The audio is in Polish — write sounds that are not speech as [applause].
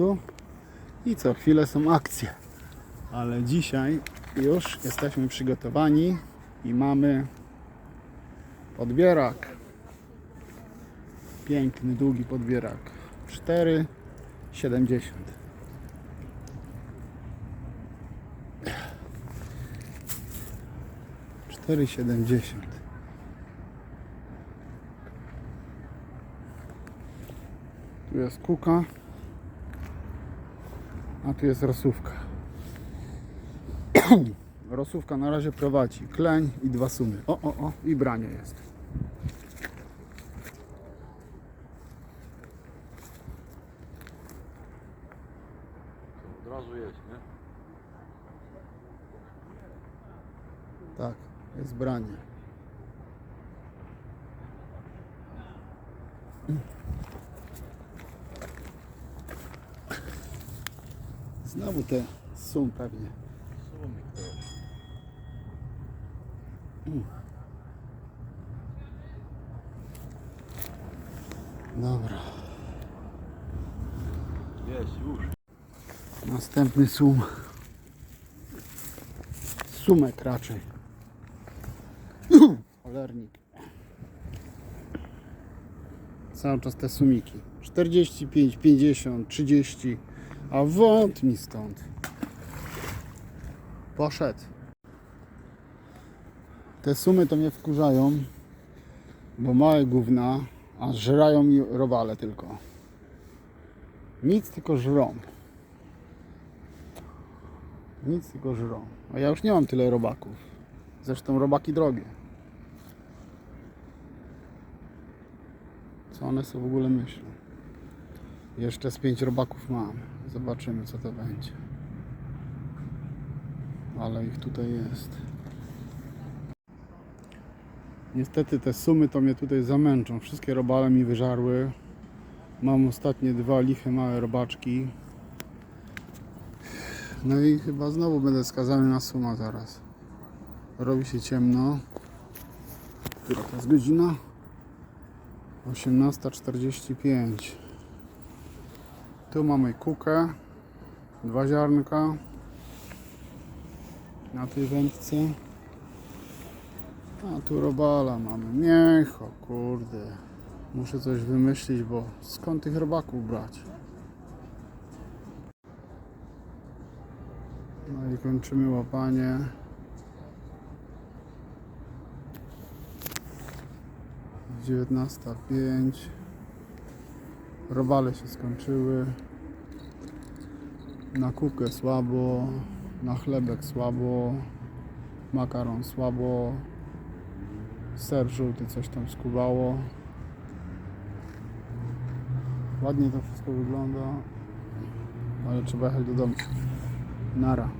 czasu i co chwilę są akcje. Ale dzisiaj już jesteśmy przygotowani i mamy podbierak. Piękny, długi podbierak. 4,70. Cztery siedemdziesiąt. Tu jest kuka, a tu jest rosówka. [clears throat] Rosówka na razie prowadzi kleń i dwa sumy. O, o, o, i branie jest. Od razu jest, nie? Tak, jest branie. Znowu te sum pewnie. To. Dobra. Jest już. Następny sum. Sumek raczej. [clears throat] Cholernik. Cały czas te sumiki. 45, 50, 30. A wąt mi stąd. Poszedł. Te sumy to mnie wkurzają, bo małe gówna, a żrają mi robale tylko. Nic tylko żrą. Nic tylko żrą. A ja już nie mam tyle robaków. Zresztą robaki drogie. Co one sobie w ogóle myślą? Jeszcze z pięć robaków mam. Zobaczymy co to będzie. Ale ich tutaj jest. Niestety te sumy to mnie tutaj zamęczą. Wszystkie robale mi wyżarły. Mam ostatnie dwa liche małe robaczki. No i chyba znowu będę skazany na suma zaraz. Robi się ciemno. Która to jest godzina? 18.45. Tu mamy kukę. Dwa ziarnka. Na tej wędce. A tu robala mamy. Mięcho, kurde. Muszę coś wymyślić, bo skąd tych robaków brać? No i kończymy łapanie. Dziewiętnasta pięć. Robale się skończyły. Na kukę słabo. Na chlebek słabo. Makaron słabo. Ser żółty coś tam skubało. Ładnie to wszystko wygląda. Ale trzeba jechać do domu. Nara.